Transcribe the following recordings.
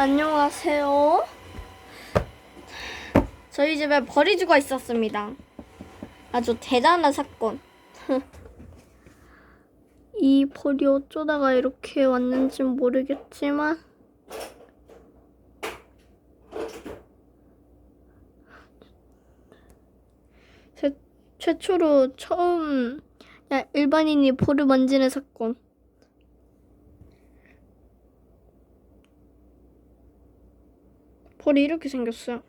안녕하세요. 저희 집에 버리주가 있었습니다. 아주 대단한 사건. 이 벌이 어쩌다가 이렇게 왔는지 모르겠지만 최, 최초로 처음 일반인이 볼을 만지는 사건. 볼이 이렇게 생겼어요.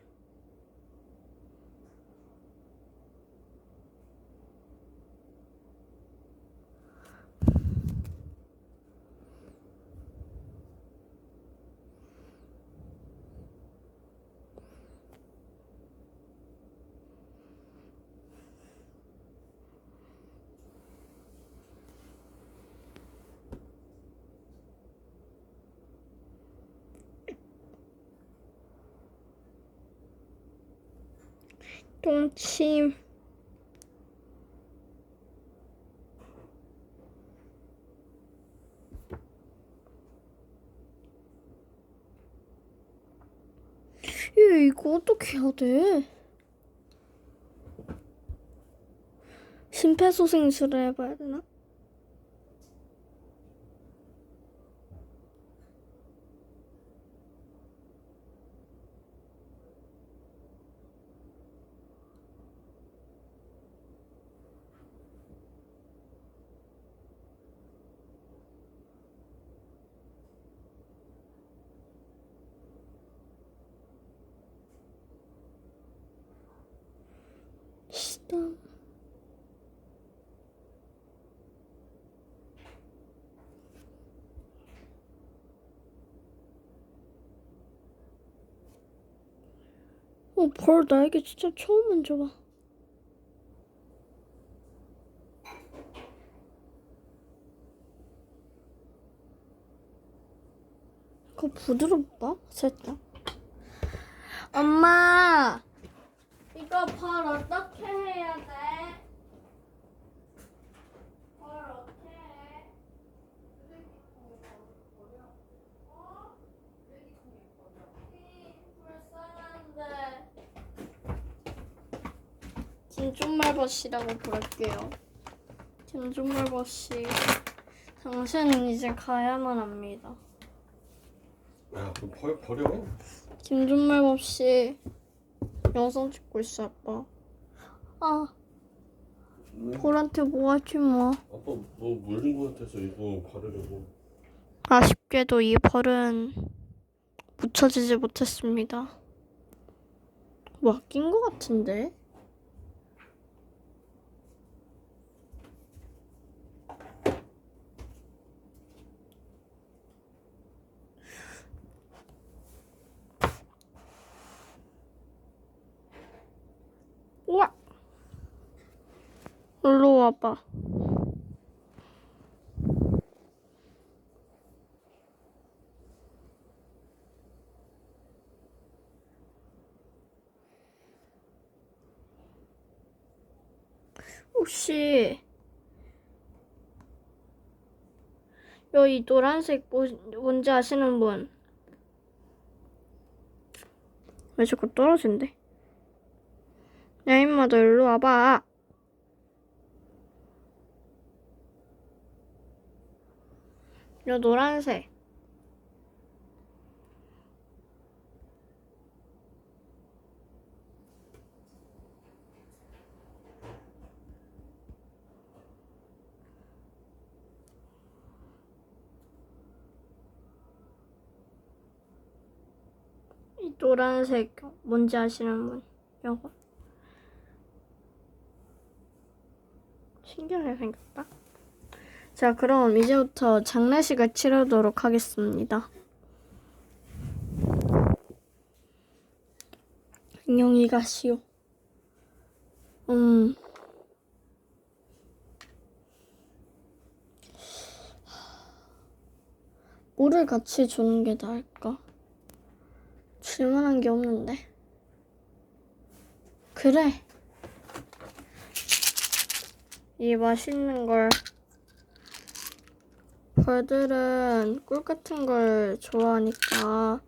똥침. 얘 이거 어떻게 해야 돼? 심폐소생술을 해봐야 되나? 시다. 어, 벌 나에게 진짜 처음 만져봐. 그거 부드럽다? 살짝. 엄마! 이거 벌 어떻게 해야 돼? 벌 어떻게 해? 어? 이, 불쌍한데. 김종말버씨라고 부를게요. 김종말버씨. 당신은 이제 가야만 합니다. 야, 그럼 버, 버려. 김종말버씨. 영상 찍고 있어, 아빠. 아, 왜? 볼한테 뭐 하지 뭐. 아빠 뭐 물린 거 같아서 이거 바르려고. 아쉽게도 이 벌은 묻혀지지 못했습니다. 뭐 아낀 것 같은데? 우와! 일로 와봐. 혹시 여기 노란색 뭐, 뭔지 아시는 분? 왜 자꾸 떨어진대? 야 임마 너 일로 와봐. 요 노란색. 이 노란색 뭔지 아시는 분? 요거 신기하게 생겼다. 자, 그럼 이제부터 장례식을 치르도록 하겠습니다. 안녕히 가시오. 음. 물을 같이 주는 게 나을까? 질문한 게 없는데. 그래. 이 맛있는 걸. 벌들은 꿀 같은 걸 좋아하니까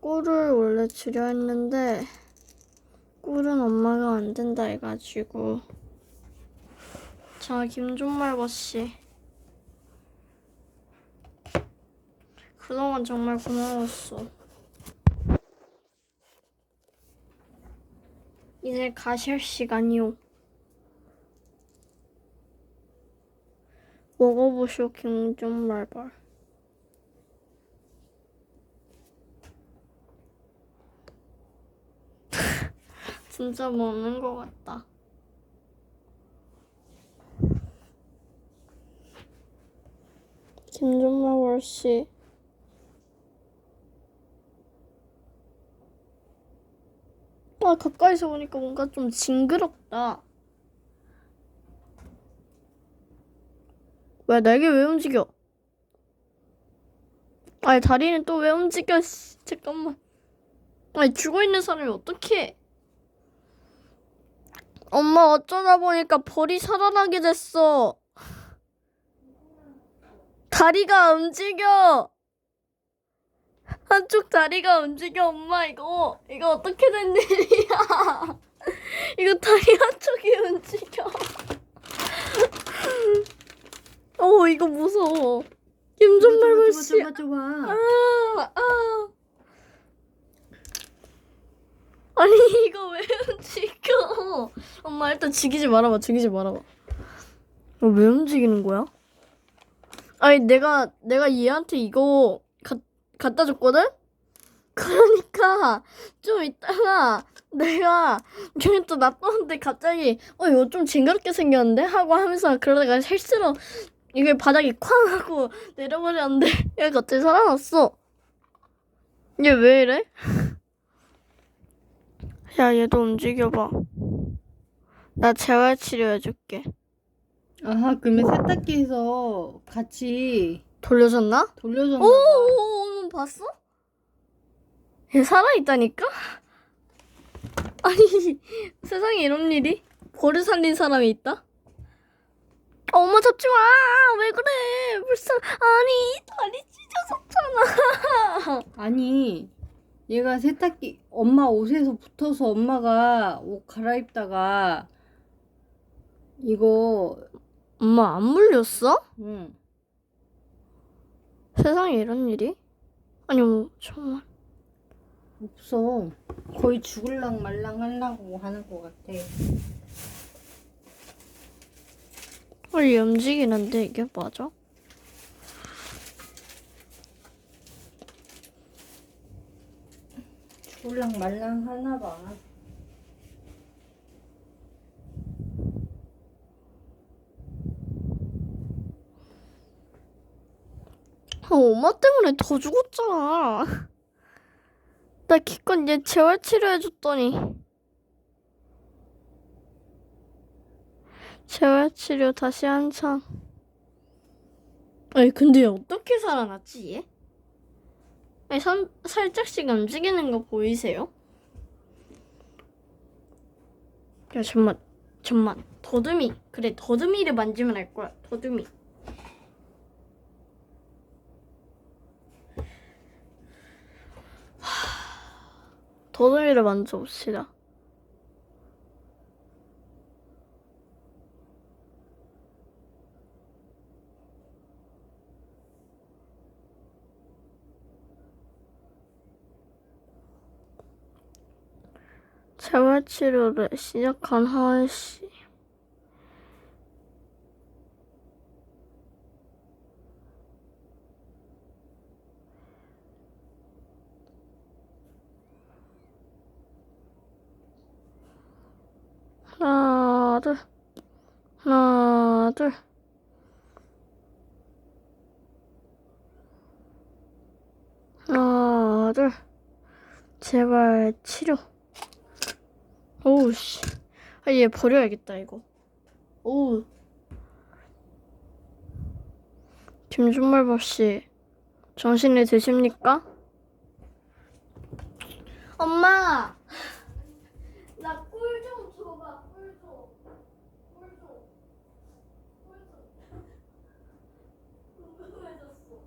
꿀을 원래 주려 했는데 꿀은 엄마가 안 된다 해가지고. 자 김종말 씨. 그동안 정말 고마웠어. 이제 가실 시간이오 먹어보시오 김종말발 진짜 먹는 것 같다. 김준말 월씨. 아, 가까이서 보니까 뭔가 좀 징그럽다. 왜, 날개 왜 움직여? 아니, 다리는 또 왜 움직여, 씨. 잠깐만. 아니, 죽어 있는 사람이 어떻게 엄마 어쩌다 보니까 벌이 살아나게 됐어. 다리가 움직여. 한쪽 다리가 움직여 엄마 이거 이거 어떻게 된 일이야? 이거 다리 한쪽이 움직여. 어 이거 무서워. 김종말 씨. 좁아 좁아 좁아 아, 아. 아니 이거 왜 움직여? 엄마 일단 죽이지 말아봐, 죽이지 말아봐. 어, 왜 움직이는 거야? 아니 내가 내가 얘한테 이거 가, 갖다 줬거든? 그러니까 좀 이따가 내가 그냥 또 놔뒀는데 갑자기 어 이거 좀 징그럽게 생겼는데 하고 하면서 그러다가 실수로 이게 바닥에 쾅 하고 내려버렸는데 얘가 갑자기 살아났어. 얘 왜 이래? 야, 얘도 움직여봐. 나 재활치료 해줄게. 아하 그러면 세탁기에서 같이 돌려줬나? 돌려줬나 오, 봐 오, 오, 봤어? 얘 살아있다니까? 아니, 세상에 이런 일이? 벌을 살린 사람이 있다? 어, 엄마 잡지 마! 왜 그래? 불쌍, 아니, 다리 찢어졌잖아. 아니 얘가 세탁기 엄마 옷에서 붙어서 엄마가 옷 갈아입다가 이거 엄마 안 물렸어? 응 세상에 이런 일이? 아니, 뭐, 정말. 없어 거의 죽을랑 말랑 하려고 하는 것 같아 빨리 움직이는데 이게 맞아? 죽을랑 말랑 하나 봐 아, 엄마 때문에 더 죽었잖아. 나 기껏 얘 재활 치료해줬더니. 재활치료 다시 한창. 아니, 근데 어떻게 살아났지, 얘? 아니, 산, 살짝씩 움직이는 거 보이세요? 야, 잠만, 잠만. 더듬이. 그래, 더듬이를 만지면 알 거야. 더듬이. 더듬이를 만져봅시다. 재활치료를 시작한 하은 씨. 하나, 둘. 하나, 둘. 하나, 둘. 제발 치료. 오우, 씨. 아, 얘 버려야겠다, 이거. 오우. 김준말밥 씨, 정신이 드십니까? 엄마! 나 꿀 좀 줘봐, 꿀 좀. 꿀 좀. 꿀 좀. 궁금해졌어.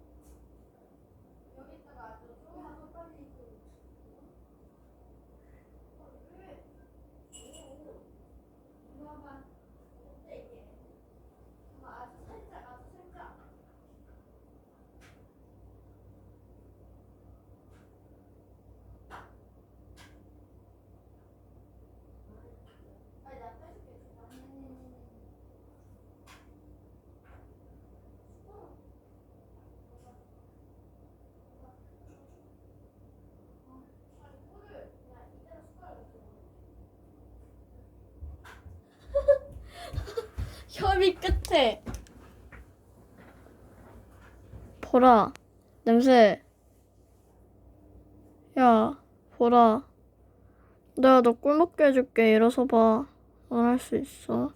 여기다가 좀 조금만 더 빨리 좀. 더미 끝에. 보라, 냄새. 야, 보라. 내가 너 꿀 먹게 해줄게. 일어서 봐. 넌 할 수 있어.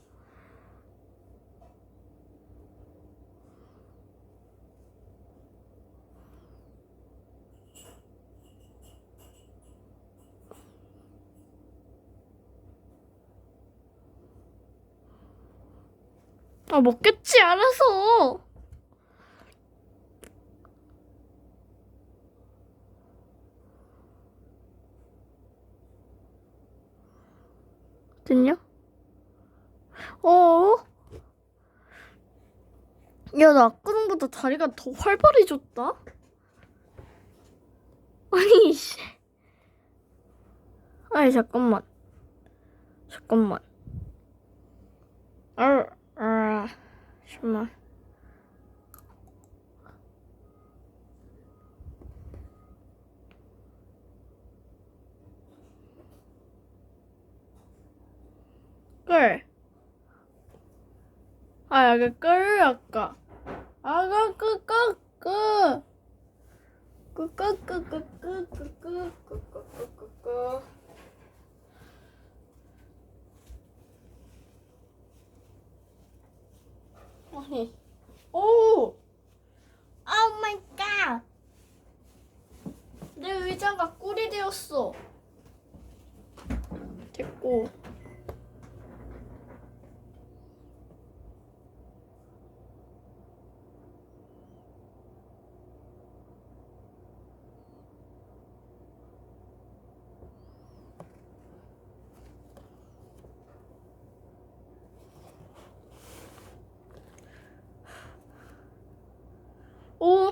아, 먹겠지, 알아서. 됐냐? 어? 야, 나 아까전보다 다리가 더 활발해졌다? 아니, 씨. 아니, 잠깐만. 잠깐만. 아, 아, 잠깐만. 끌. 아, 여기 끌, 아까. 아가, 끄, 끄, 끄. 끄, 끄, 끄, 끄, 끄, 끄, 끄, 끄, 끄, 끄, 끄, 아니, 오! 오 마이 갓! 내 의자가 꿀이 되었어. 됐고. 오?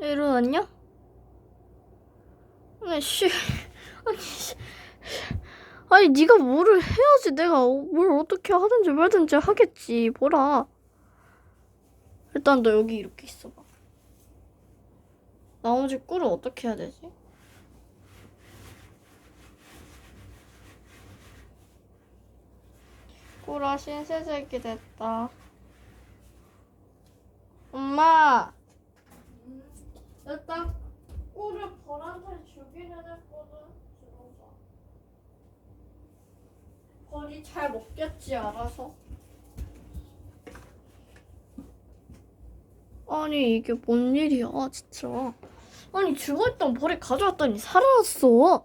일어났냐? 아니 씨. 아니 씨. 아니 네가 뭐를 해야지 내가 어- 뭘 어떻게 하든지 말든지 하겠지. 뭐라. 일단 너 여기 이렇게 있어봐. 나머지 꿀을 어떻게 해야 되지? 꿀아 신세색이 됐다. 엄마 일단 꿀을 벌한테 주기는 했거든 들어봐 벌이 잘 먹겠지 알아서? 아니 이게 뭔 일이야 진짜. 아니 죽어있던 벌이 가져왔더니 살아났어.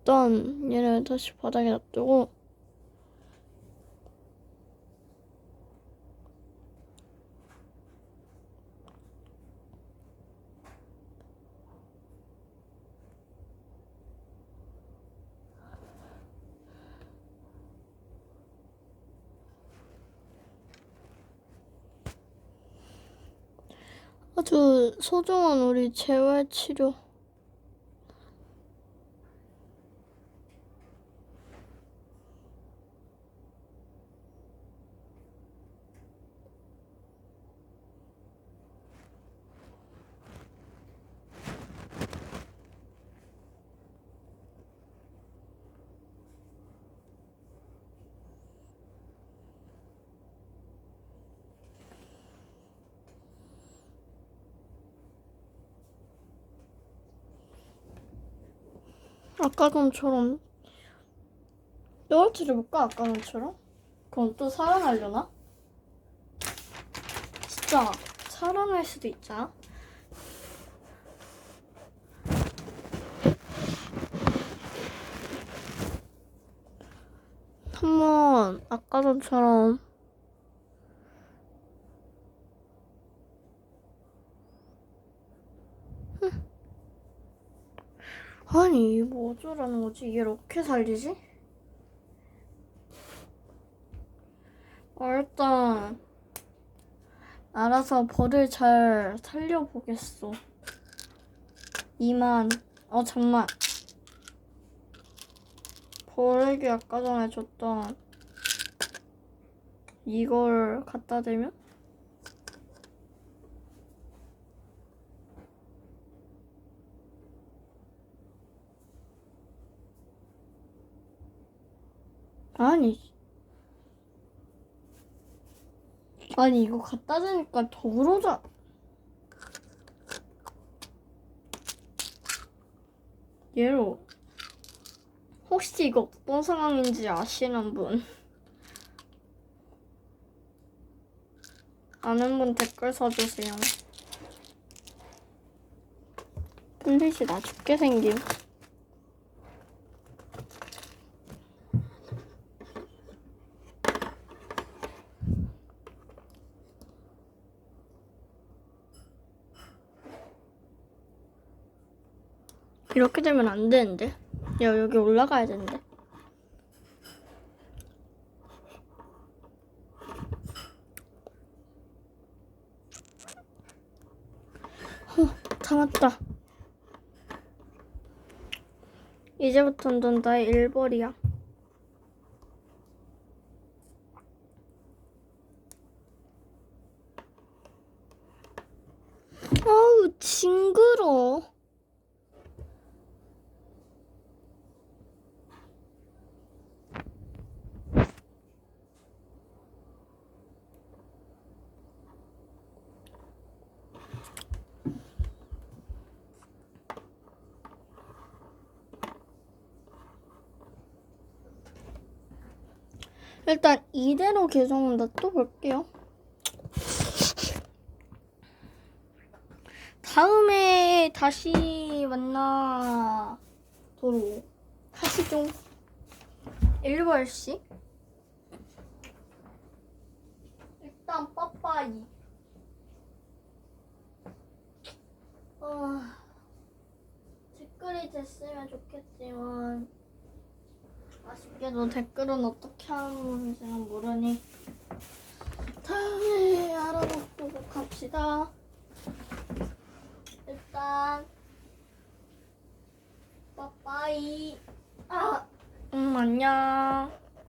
일단 얘는 다시 바닥에 놔두고 아주 소중한 우리 재활 치료. 아까 전처럼 떨어뜨려볼까? 아까 전처럼? 그럼 또 살아나려나? 진짜 살아날 수도 있잖아. 한번 아까 전처럼 아니 뭐 어쩌라는 거지? 얘를 어떻게 살리지? 어, 일단 알아서 벌을 잘 살려보겠어. 이만 어 잠만 벌에게 아까 전에 줬던 이걸 갖다 대면 아니. 아니 이거 갖다 대니까 더 그러자. 얘로 혹시 이거 어떤 상황인지 아시는 분? 아는 분 댓글 써주세요. 플릿이 나 죽게 생김. 이렇게 되면 안 되는데. 야, 여기 올라가야 되는데. 어, 참았다. 이제부턴 넌 나의 일벌이야. 아우, 징그러. 일단 이대로 계정은 놔둬 볼게요. 다음에 다시 만나도록 하시죠. 일벌씨. 일단 빠빠이. 어, 댓글이 됐으면 좋겠지만 아쉽게도 댓글은 어떻게 하는지는 모르니 다음에 알아보고 갑시다. 일단 빠빠이. 아, 음 안녕.